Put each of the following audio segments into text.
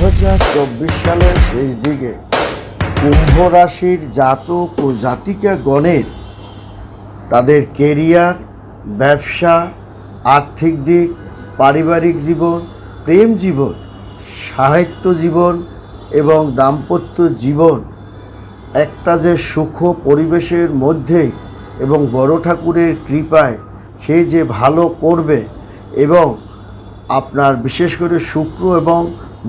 চব্বিশ সালের শেষ দিকে কুম্ভ রাশির জাতক ও জাতিকা গণের তাদের কেরিয়ার, ব্যবসা, আর্থিক দিক, পারিবারিক জীবন, প্রেম জীবন, সাহিত্য জীবন এবং দাম্পত্য জীবন একটা যে সুখ পরিবেশের মধ্যে এবং বড় ঠাকুরের কৃপায় সে যে ভালো করবে এবং আপনার বিশেষ করে শুক্র এবং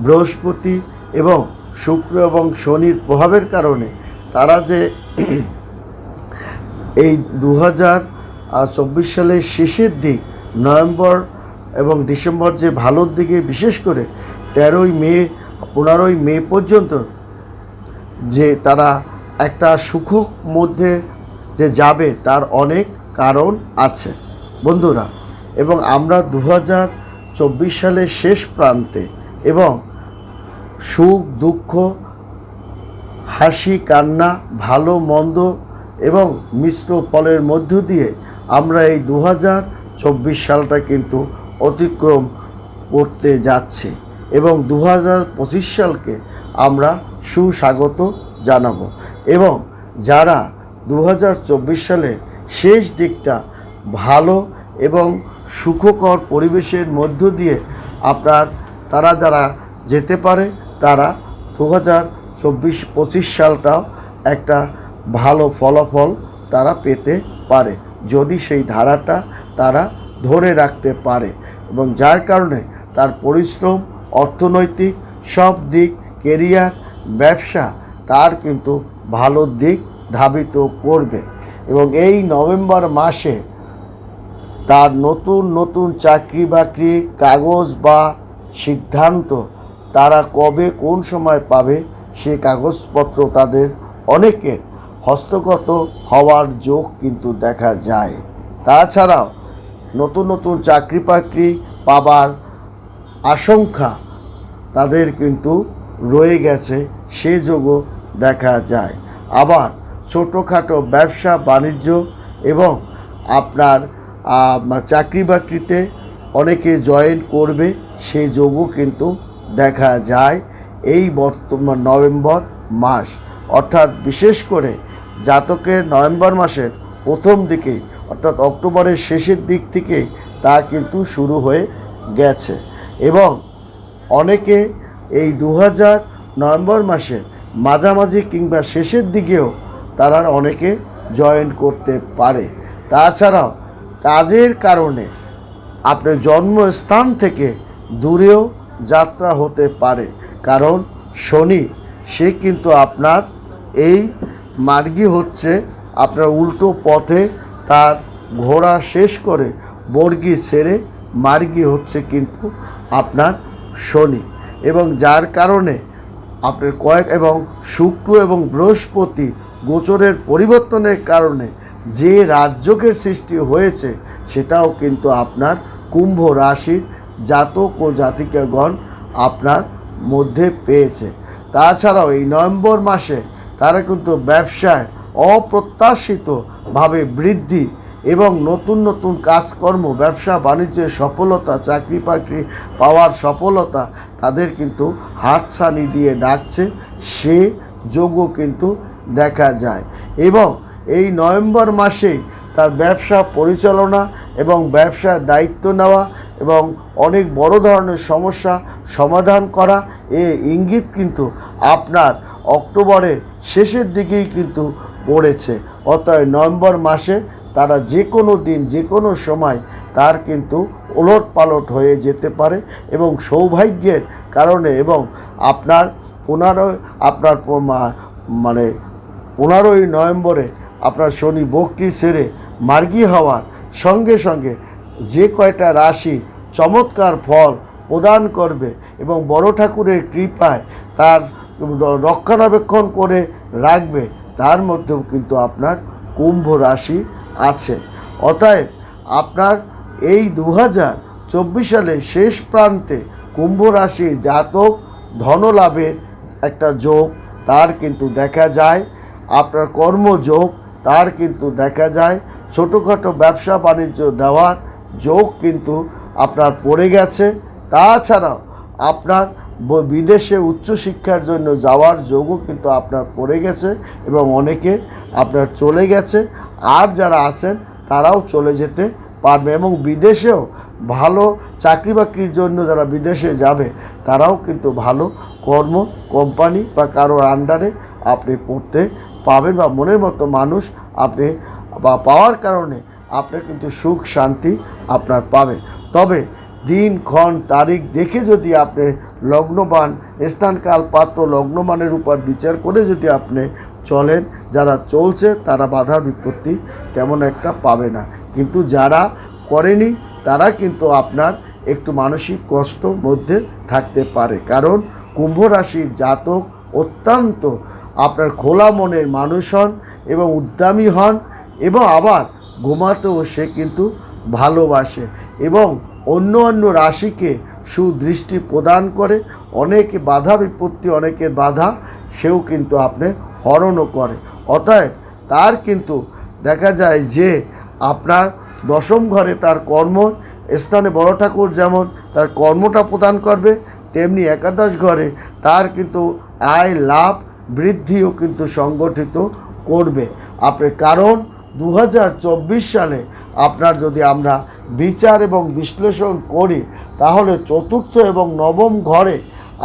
বৃহস্পতি এবং শুক্র এবং শনির প্রভাবের কারণে তারা যে এই দু হাজার চব্বিশ সালের শেষের দিক, নভেম্বর এবং ডিসেম্বর যে ভালোর দিকে, বিশেষ করে তেরোই মে, পনেরোই মে পর্যন্ত যে তারা একটা সুখ মধ্যে যে যাবে তার অনেক কারণ আছে। বন্ধুরা, এবং আমরা দু হাজার চব্বিশ সালের শেষ প্রান্তে এবং সুখ, দুঃখ, হাসি, কান্না, ভালো, মন্দ এবং মিশ্র ফলের মধ্য দিয়ে আমরা এই দু চব্বিশ সালটা কিন্তু অতিক্রম করতে যাচ্ছে এবং দু পঁচিশ সালকে আমরা সুস্বাগত জানাব এবং যারা দু হাজার চব্বিশ সালের শেষ দিকটা ভালো এবং সুখকর পরিবেশের মধ্য দিয়ে আপনার তারা যারা যেতে পারে, তারা দু হাজার চব্বিশ পঁচিশ সালটাও একটা ভালো ফলাফল তারা পেতে পারে। যদি সেই ধারাটা তারা ধরে রাখতে পারে এবং যার কারণে তার পরিশ্রম, অর্থনৈতিক সব দিক, কেরিয়ার, ব্যবসা তার কিন্তু ভালো দিক ধাবিত করবে এবং এই নভেম্বর মাসে তার নতুন নতুন চাকরি বাকরি কাগজ বা সিদ্ধান্ত তারা কবে কোন সময় পাবে সে কাগজপত্র তাদের অনেকের হস্তগত হওয়ার যোগ কিন্তু দেখা যায়। তাছাড়াও নতুন নতুন চাকরি বাকরি পাবার আশঙ্কা তাদের কিন্তু রয়ে গেছে, সে যোগও দেখা যায়। আবার ছোটোখাটো ব্যবসা, বাণিজ্য এবং আপনার চাকরি বাকরিতে অনেকে জয়েন করবে। সেই যোগও কিন্তু দেখা যায় এই বর্তমান নভেম্বর মাস। অর্থাৎ বিশেষ করে জাতকের নভেম্বর মাসের প্রথম দিকে, অর্থাৎ অক্টোবরের শেষের দিক থেকে তা কিন্তু শুরু হয়ে গেছে। এবং অনেকে এই দু হাজার নভেম্বর মাসে মাঝামাঝি কিংবা শেষের দিকেও তারা অনেকে জয়েন করতে পারে। তাছাড়াও কাজের কারণে আপনার জন্মস্থান থেকে দূরেও যাত্রা হতে পারে। কারণ শনি, সে কিন্তু আপনার এই মার্গী হচ্ছে আপনার উল্টো পথে তার ঘোড়া শেষ করে বর্গি ছেড়ে মার্গী হচ্ছে কিন্তু আপনার শনি। এবং যার কারণে আপনার কয়েক এবং শুক্র এবং বৃহস্পতি গোচরের পরিবর্তনের কারণে যে রাজ্যকের সৃষ্টি হয়েছে, সেটাও কিন্তু আপনার কুম্ভ রাশির জাতক ও জাতিকাগণ আপনার মধ্যে পেয়েছে। তাছাড়াও এই নভেম্বর মাসে তারা কিন্তু ব্যবসায় অপ্রত্যাশিতভাবে বৃদ্ধি এবং নতুন নতুন কাজকর্ম, ব্যবসা বাণিজ্যের সফলতা, চাকরি বাকরি পাওয়ার সফলতা তাদের কিন্তু হাতছানি দিয়ে ডাকছে। সে যোগও কিন্তু দেখা যায়। এবং এই নভেম্বর মাসেই তার ব্যবসা পরিচালনা এবং ব্যবসার দায়িত্ব নেওয়া এবং অনেক বড় ধরনের সমস্যা সমাধান করা, এ ইঙ্গিত কিন্তু আপনার অক্টোবরের শেষের দিকেই কিন্তু পড়েছে। অতএব নভেম্বর মাসে তারা যে কোনো দিন, যে কোনো সময় তার কিন্তু ওলট পালট হয়ে যেতে পারে এবং সৌভাগ্যের কারণে এবং আপনার পনেরোই আপনার মানে পনেরোই নভেম্বরে আপনার শনি বক্রি সেরে মার্গী হওয়ার সঙ্গে সঙ্গে যে কয়টা রাশি চমৎকার ফল প্রদান করবে এবং বড় ঠাকুরের কৃপায় তার রক্ষণাবেক্ষণ করে রাখবে, তার মধ্যেও কিন্তু আপনার কুম্ভ রাশি আছে। অতএব আপনার এই দু হাজার চব্বিশ সালের শেষ প্রান্তে কুম্ভ রাশির জাতক ধনলাভের একটা যোগ, তার কিন্তু দেখা যায়। আপনার কর্মযোগ, তার কিন্তু দেখা যায়। ছোটোখাটো ব্যবসা বাণিজ্য দেওয়ার যোগ কিন্তু আপনার পড়ে গেছে। তাছাড়াও আপনার বিদেশে উচ্চশিক্ষার জন্য যাওয়ার যোগও কিন্তু আপনার পড়ে গেছে এবং অনেকে আপনার চলে গেছে। আর যারা আছেন, তারাও চলে যেতে পারবে এবং বিদেশেও ভালো চাকরি বাকরির জন্য যারা বিদেশে যাবে, তারাও কিন্তু ভালো কর্ম কোম্পানি বা কারোর আন্ডারে আপনি পড়তে পাবেন বা মনের মতো মানুষ আপনি বা পাওয়ার কারণে আপনার কিন্তু সুখ, শান্তি আপনার পাবে। তবে দিন, ক্ষণ, তারিখ দেখে যদি আপনি লগ্নবান, স্থানকাল, পাত্র, লগ্নমানের উপর বিচার করে যদি আপনি চলেন, যারা চলছে তারা বাধা বিপত্তি তেমন একটা পাবে না। কিন্তু যারা করেনি, তারা কিন্তু আপনার একটু মানসিক কষ্ট মধ্যে থাকতে পারে। কারণ কুম্ভ রাশির জাতক অত্যন্ত আপনার খোলা মনের মানুষ হন এবং উদ্যমী হন। এবং আবার ঘুমাতেও সে কিন্তু ভালোবাসে এবং অন্য অন্য রাশিকে সুদৃষ্টি প্রদান করে। অনেকে বাধা বিপত্তি, অনেকের বাধা সেও কিন্তু আপনি হরণও করে। অতএব তার কিন্তু দেখা যায় যে আপনার দশম ঘরে তার কর্ম স্থানে বড় ঠাকুর যেমন তার কর্মটা প্রদান করবে, তেমনি একাদশ ঘরে তার কিন্তু আয় লাভ বৃদ্ধিও কিন্তু সংগঠিত করবে। আপনার কারণ দু হাজার চব্বিশ সালে আপনার যদি আমরা বিচার এবং বিশ্লেষণ করি, তাহলে চতুর্থ এবং নবম ঘরে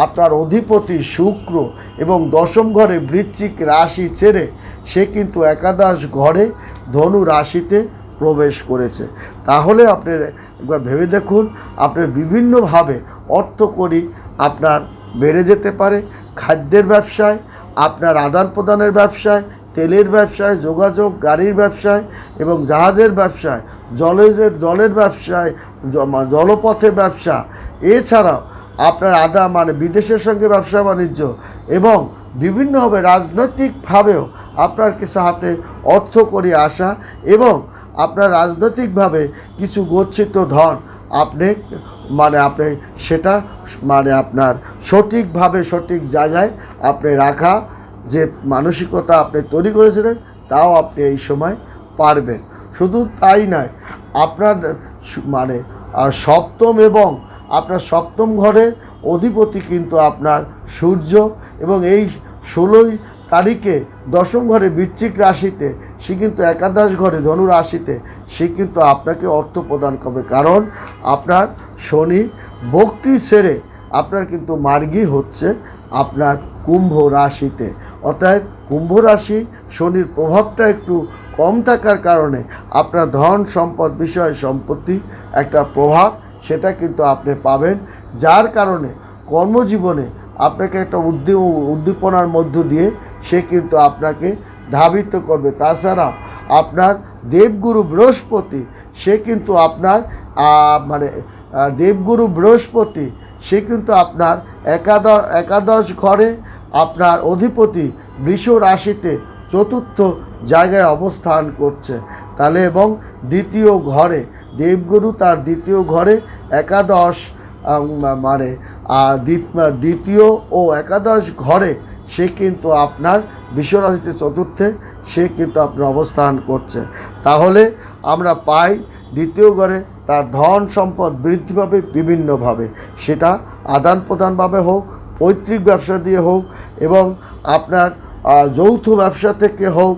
আপনার অধিপতি শুক্র এবং দশম ঘরে বৃশ্চিক রাশি ছেড়ে সে কিন্তু একাদশ ঘরে ধনু রাশিতে প্রবেশ করেছে। তাহলে আপনি একবার ভেবে দেখুন, আপনি বিভিন্নভাবে অর্থ করি আপনার বেড়ে যেতে পারে, খাদ্যের ব্যবসায়, আপনার আদান প্রদানের ব্যবসায় তেলের ব্যবসায়, যোগাযোগ, গাড়ির ব্যবসায় এবং জাহাজের ব্যবসায় জলের জলের ব্যবসায় জলপথে ব্যবসা। এছাড়াও আপনার আদা মানে বিদেশের সঙ্গে ব্যবসা বাণিজ্য এবং বিভিন্নভাবে রাজনৈতিকভাবেও আপনার কিছু হাতে অর্থ করে আসা এবং আপনার রাজনৈতিকভাবে কিছু গচ্ছিত ধন আপনি মানে আপনি সেটা মানে আপনার সঠিকভাবে সঠিক জায়গায় আপনি রাখা মানসিকতা আপনি তৈরি করেছিলেন, তাও আপনি এই সময় পারবেন। শুধু তাই নয়, আপনার মানে সপ্তম এবং আপনার সপ্তম ঘরের অধিপতি কিন্তু আপনার সূর্য এবং এই ষোলোই তারিখে দশম ঘরে বৃশ্চিক রাশিতে সে কিন্তু একাদশ ঘরে ধনু রাশিতে সে কিন্তু আপনাকে অর্থ প্রদান করবে। কারণ আপনার শনি বক্রি সেরে আপনার কিন্তু মার্গী হচ্ছে আপনার কুম্ভ রাশিতে। অতএব কুম্ভ রাশি শনির প্রভাবটা একটু কম থাকার কারণে আপনার ধন সম্পদ বিষয় সম্পত্তি একটা প্রভাব, সেটা কিন্তু আপনি পাবেন। যার কারণে কর্মজীবনে আপনাকে একটা উদ্দীপ উদ্দীপনার মধ্য দিয়ে সে কিন্তু আপনাকে ধাবিত করবে। তাছাড়া আপনার দেবগুরু বৃহস্পতি, সে কিন্তু আপনার মানে দেবগুরু বৃহস্পতি, সে কিন্তু আপনার একাদশ একাদশ ঘরে আপনার অধিপতি বৃষ রাশিতে চতুর্থ জায়গায় অবস্থান করছে। তাহলে এবং দ্বিতীয় ঘরে, দেবগুরু তার দ্বিতীয় ঘরে একাদশ মানে দ্বিতীয় ও একাদশ ঘরে সে কিন্তু আপনার বিশ্বরাশিতে চতুর্থে, সে কিন্তু আপনার অবস্থান করছে। তাহলে আমরা পাই দ্বিতীয় ঘরে তার ধন সম্পদ বৃদ্ধি পাবে বিভিন্নভাবে সেটা আদান প্রদানভাবে হোক, পৈতৃক ব্যবসা দিয়ে হোক এবং আপনার যৌথ ব্যবসা থেকে হোক,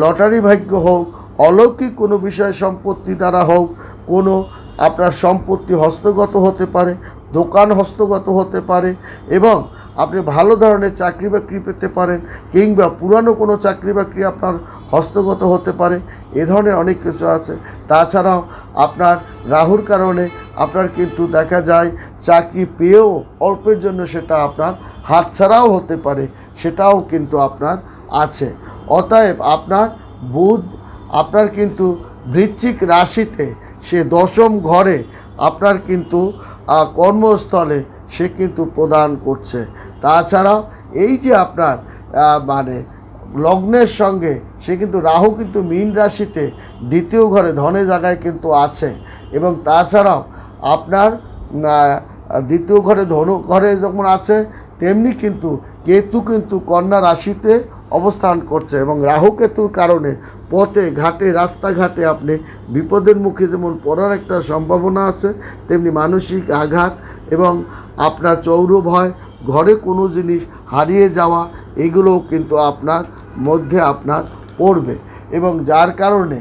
লটারি ভাগ্য হোক, অলৌকিক কোনো বিষয় সম্পত্তি দ্বারা হোক, কোনো আপনার সম্পত্তি হস্তগত হতে পারে, দোকান হস্তগত হতে পারে এবং আপনি ভালো ধরনের চাকরি বাকরি পেতে পারেন, কিংবা পুরানো কোনো চাকরি বাকরি আপনার হস্তগত হতে পারে, এ ধরনের অনেক কিছু আছে। তাছাড়াও আপনার রাহুর কারণে আপনার কিন্তু দেখা যায় চাকরি পেয়েও অল্পের জন্য সেটা আপনার হাতছাড়াও হতে পারে, সেটাও কিন্তু আপনার আছে। অতএব আপনার বুধ, আপনার কিন্তু বৃশ্চিক রাশিতে সে দশম ঘরে আপনার কিন্তু কর্মস্থলে সে কিন্তু প্রদান করছে। তাছাড়াও এই যে আপনার মানে লগ্নের সঙ্গে সে কিন্তু রাহু কিন্তু মীন রাশিতে দ্বিতীয় ঘরে ধনে জায়গায় কিন্তু আছে। এবং তাছাড়াও আপনার দ্বিতীয় ঘরে ধনু ঘরে যখন আছে, তেমনি কিন্তু কেতু কিন্তু কন্যা রাশিতে অবস্থান করছে এবং রাহু কেতুর কারণে পথে, ঘাটে, রাস্তাঘাটে আপনি বিপদের মুখে যেমন পড়ার একটা সম্ভাবনা আছে, তেমনি মানসিক আঘাত এবং আপনার চৌর ভয় ঘরে কোনো জিনিস হারিয়ে যাওয়া, এগুলোও কিন্তু আপনার মধ্যে আপনার পড়বে। এবং যার কারণে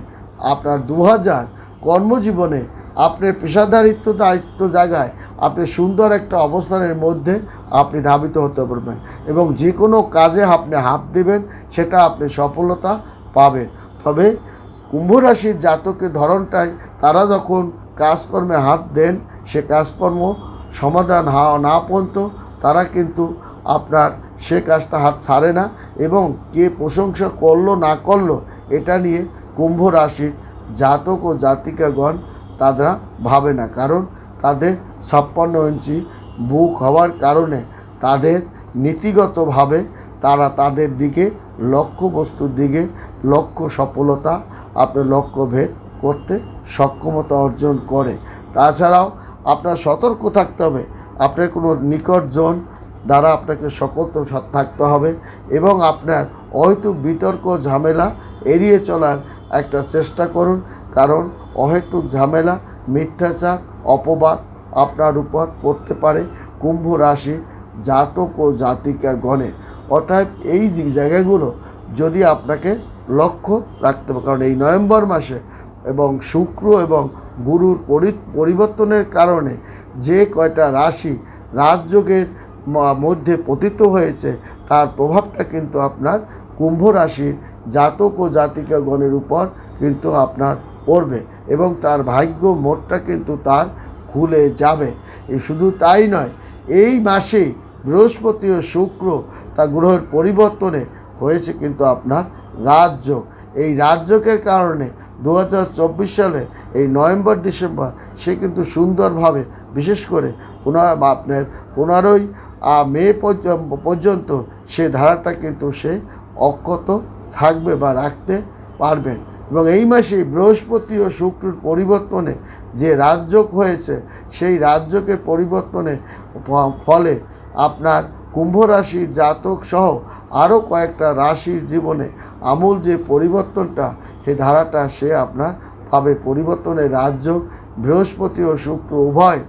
আপনার দু হাজার কর্মজীবনে আপনার পেশাদারিত্ব দায়িত্ব জায়গায় আপনি সুন্দর একটা অবস্থানের মধ্যে আপনি ধাবিত হতে পারবেন এবং যে কোনো কাজে আপনি হাত দেবেন, সেটা আপনি সফলতা পাবেন। তবে কুম্ভ রাশির জাতকের ধরনটাই তারা যখন কাজকর্মে হাত দেন, সে কাজকর্ম সমাধান হওয়া না পর্যন্ত তারা কিন্তু আপনার সে কাজটা হাত ছাড়ে না এবং কে প্রশংসা করল না করল এটা নিয়ে কুম্ভ রাশির জাতক ও জাতিকাগণ তারা ভাবে না। কারণ তাদের ছাপ্পান্ন ইঞ্চি বুক হওয়ার কারণে তাদের নীতিগতভাবে তারা তাদের দিকে লক্ষ্য বস্তুর দিকে লক্ষ্য সফলতা, আপনার লক্ষ্য ভেদ করতে সক্ষমতা অর্জন করে। তাছাড়াও আপনার সতর্ক থাকতে হবে। আপনার কোনো নিকটজন দ্বারা আপনাকে সতর্ক থাকতে হবে এবং আপনার অহেতুক বিতর্ক ঝামেলা এড়িয়ে চলার একটা চেষ্টা করুন। কারণ অহেতুক ঝামেলা, মিথ্যাচার, অপবাদ আপনার উপর পড়তে পারে কুম্ভ রাশি জাতক ও জাতিকা গণের অর্থাৎ এই জায়গাগুলো যদি আপনাকে লক্ষ্য রাখতে হবে, কারণ এই নভেম্বর মাসে এবং শুক্র এবং গুরুর পরিবর্তনের কারণে যে কয়টা রাশি রাজযোগের মধ্যে পতিত হয়েছে, তার প্রভাবটা কিন্তু আপনার কুম্ভ রাশির জাতক ও জাতিকা গণের উপর কিন্তু আপনার পড়বে এবং তার ভাগ্য মোটটা কিন্তু তার খুলে যাবে। শুধু তাই নয়, এই মাসে বৃহস্পতি ও শুক্র তা গ্রহের পরিবর্তনে হয়েছে কিন্তু আপনার রাজযোগ। এই রাজযোগের কারণে দু সালে এই নভেম্বর, ডিসেম্বর সে কিন্তু সুন্দরভাবে, বিশেষ করে পুনর, আপনার পনেরোই মে পর্য- পর্যন্ত সে ধারাটা কিন্তু সে অক্ষত থাকবে বা রাখতে পারবেন। এবং এই মাসে বৃহস্পতি ও শুক্রের পরিবর্তনে যে রাজযোগ হয়েছে, সেই রাজযোগের পরিবর্তনে ফলে আপনার কুম্ভ রাশির জাতক সহ আরও কয়েকটা রাশির জীবনে আমূল যে পরিবর্তনটা সেই ধারাটা সে আপনার পাবে। পরিবর্তনের রাজ্য, বৃহস্পতি ও শুক্র উভয়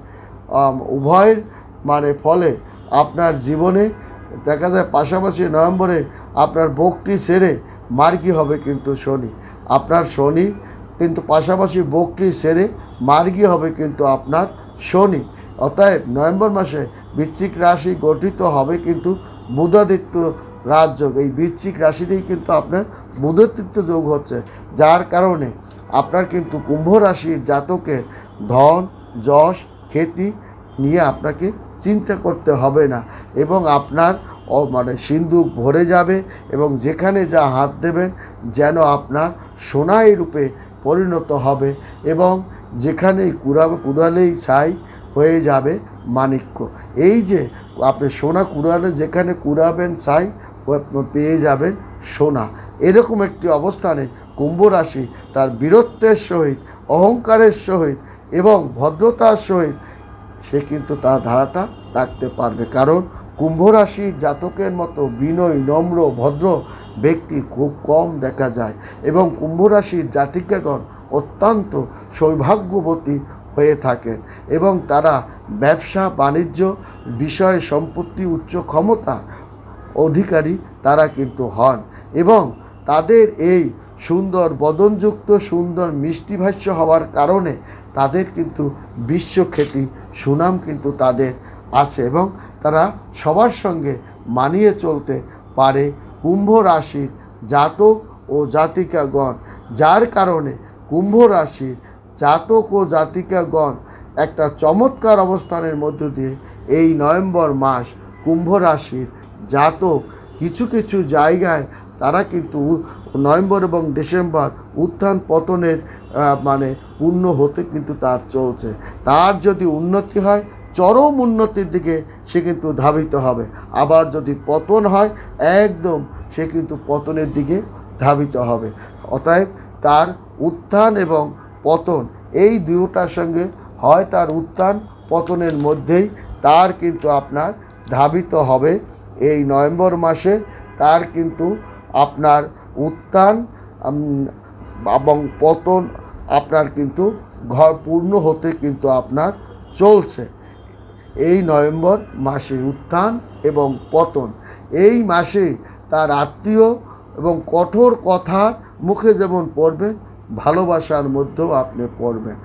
উভয়ের মানে ফলে আপনার জীবনে দেখা যায় পাশাপাশি নভেম্বরে আপনার বকটি সেরে মার্গি হবে কিন্তু শনি। আপনার শনি কিন্তু পাশাপাশি বকটি সেরে মার্গি হবে কিন্তু আপনার শনি। অতএব নভেম্বর মাসে বৃশ্চিক রাশি গঠিত হবে কিন্তু বুধাদিত্য রাজযোগ এই বৃশ্চিক রাশিতেই কিন্তু আপনার বুধাদিত্য যোগ হচ্ছে, যার কারণে আপনার কিন্তু কুম্ভ রাশির জাতকের ধন, যশ খ্যাতি নিয়ে আপনাকে চিন্তা করতে হবে না এবং আপনার মানে সিন্দুক ভরে যাবে এবং যেখানে যা হাত দেবেন যেন আপনার সোনাই রূপে পরিণত হবে এবং যেখানেই কুড়াবে কুড়ালেই ছাই হয়ে যাবে মাণিক্য। এই যে আপনি সোনা কুড়ালে যেখানে কুড়াবেন ছাই পেয়ে যাবেন সোনা। এরকম একটি অবস্থানে কুম্ভ রাশি তার বীরত্বের সহিত, অহংকারের সহিত এবং ভদ্রতার সহিত সে কিন্তু তার ধারাটা রাখতে পারবে। কারণ কুম্ভ রাশির জাতকের মতো বিনয়, নম্র, ভদ্র ব্যক্তি খুব কম দেখা যায় এবং কুম্ভ রাশির জাতিকাগণ অত্যন্ত সৌভাগ্যবতী হয়ে থাকেন এবং তারা ব্যবসা, বাণিজ্য, বিষয় সম্পত্তি, উচ্চ ক্ষমতা অধিকারী তারা কিন্তু হন এবং তাদের এই সুন্দর বদনযুক্ত, সুন্দর মিষ্টিভাষ্য হওয়ার কারণে তাদের কিন্তু বিশ্বখ্যাতি, সুনাম কিন্তু তাদের আছে এবং তারা সবার সঙ্গে মানিয়ে চলতে পারে কুম্ভ রাশির জাতক ও জাতিকাগণ, যার কারণে কুম্ভ রাশির জাতক ও জাতিকাগণ একটা চমৎকার অবস্থানের মধ্য দিয়ে এই নভেম্বর মাস কুম্ভ রাশির জাতক, কিছু কিছু জায়গায় তারা কিন্তু নভেম্বর এবং ডিসেম্বর উত্থান পতনের মানে পূর্ণ হতে কিন্তু তার চলছে। তার যদি উন্নতি হয়, চরম উন্নতির দিকে সে কিন্তু ধাবিত হবে। আবার যদি পতন হয়, একদম সে কিন্তু পতনের দিকে ধাবিত হবে। অতএব তার উত্থান এবং পতন, এই দুটার সঙ্গে হয় তার উত্থান, পতনের মধ্যেই তার কিন্তু আপনার ধাবিত হবে। এই নভেম্বর মাসে তার কিন্তু আপনার উত্থান এবং পতন আপনার কিন্তু ঘর পূর্ণ হতে কিন্তু আপনার চলছে। এই নভেম্বর মাসে উত্থান এবং পতন। এই মাসে তার আত্মীয় এবং কঠোর কথার মুখে যেমন পড়বেন ভালোবাসার মধ্যেও আপনি পড়বেন।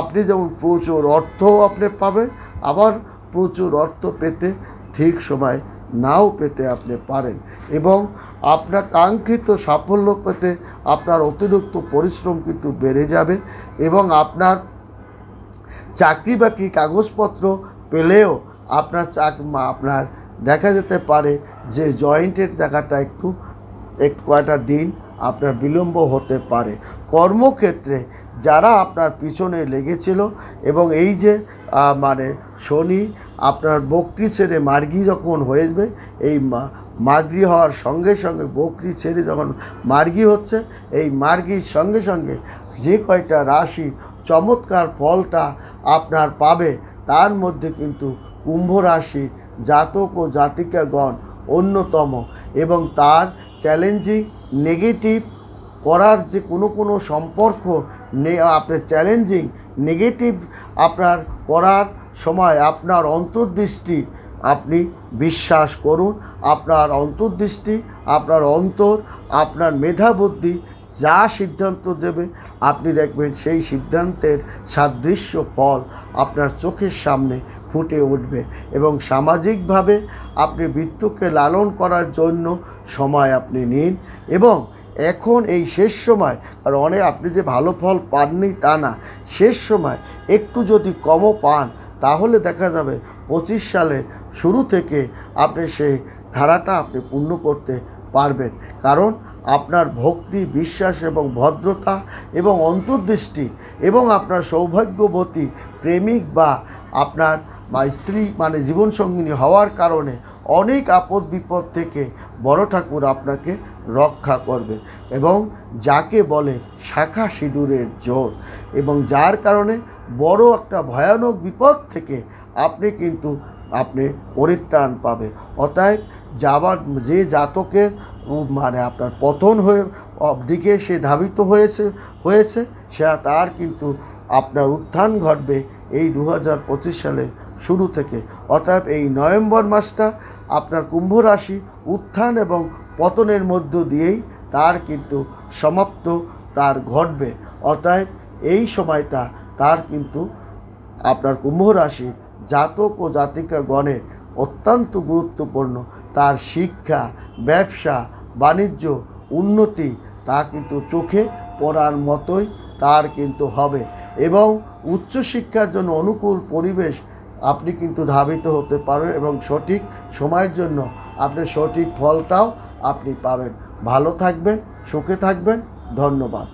আপনি যেমন প্রচুর অর্থও আপনি পাবেন, আবার প্রচুর অর্থ পেতে ঠিক সময় নাও পেতে আপনি পারেন এবং আপনার কাঙ্ক্ষিত সাফল্য পেতে আপনার অতিরিক্ত পরিশ্রম কিন্তু বেড়ে যাবে এবং আপনার চাকরি বাকরি কাগজপত্র পেলেও আপনার চাক আপনার দেখা যেতে পারে যে জয়েন্টের জায়গাটা একটু এক কয়টা দিন, আপনার বিলম্ব হতে পারে। কর্মক্ষেত্রে যারা আপনার পিছনে লেগেছিল এবং এই যে মানে শনি আপনার বকরি ছেড়ে মার্গি যখন হয়ে যাবে, এই মার্গি হওয়ার সঙ্গে সঙ্গে বকরি ছেড়ে যখন মার্গি হচ্ছে, এই মার্গির সঙ্গে সঙ্গে যে কয়টা রাশি চমৎকার ফলটা আপনার পাবে, তার মধ্যে কিন্তু কুম্ভ রাশি জাতক ও জাতিকাগণ অন্যতম এবং তার চ্যালেঞ্জিং নেগেটিভ করার যে কোনো কোনো সম্পর্ক নে, আপনার চ্যালেঞ্জিং নেগেটিভ আপনার করার সময় আপনার অন্তর্দৃষ্টি আপনি বিশ্বাস করুন। আপনার অন্তর্দৃষ্টি, আপনার অন্তর, আপনার মেধাবুদ্ধি যা সিদ্ধান্ত দেবে, আপনি দেখবেন সেই সিদ্ধান্তের সাদৃশ্য ফল আপনার চোখের সামনে ফুটে উঠবে এবং সামাজিকভাবে আপনি বৃত্তকে লালন করার জন্য সময় আপনি নিন এবং এখন এই শেষ সময় আর অনেক আপনি যে ভালো ফল পাননি তা না, শেষ সময় একটু যদি কমও পান তাহলে দেখা যাবে পঁচিশ সালে শুরু থেকে আপনি সেই ধারাটা আপনি পূর্ণ করতে পারবেন। কারণ আপনার ভক্তি, বিশ্বাস এবং ভদ্রতা এবং অন্তর্দৃষ্টি এবং আপনার সৌভাগ্যবতী প্রেমিক বা আপনার স্ত্রী মানে জীবনসঙ্গিনী হওয়ার কারণে অনেক আপদ বিপদ থেকে বড় ঠাকুর আপনাকে রক্ষা করবে এবং যাকে বলে শাখা সিঁদুরের জোর এবং যার কারণে বড় একটা ভয়ানক বিপদ থেকে আপনি কিন্তু আপনি পরিত্রাণ পাবে। অতএব যাবার যে জাতকের মানে আপনার পতন হয়ে দিকে সে ধাবিত হয়েছে হয়েছে, সে তার কিন্তু আপনার উত্থান ঘটবে এই দু হাজার পঁচিশ সালে শুরু থেকে। অর্থাৎ এই নভেম্বর মাসটা আপনার কুম্ভ রাশি উত্থান এবং পতনের মধ্য দিয়েই তার কিন্তু সমাপ্ত তার ঘটবে। অতএব এই সময়টা তার কিন্তু আপনার কুম্ভ রাশি জাতক ও জাতিকা গণের অত্যন্ত গুরুত্বপূর্ণ। তার শিক্ষা, ব্যবসা, বাণিজ্য, উন্নতি তা কিন্তু চোখে পড়ার মতোই তার কিন্তু হবে এবং উচ্চশিক্ষার জন্য অনুকূল পরিবেশ আপনি কিন্তু ধাবিত হতে পারেন এবং সঠিক সময়ের জন্য আপনি সঠিক ফলটাও আপনি পাবেন। ভালো থাকবেন সুখে থাকবেন। ধন্যবাদ।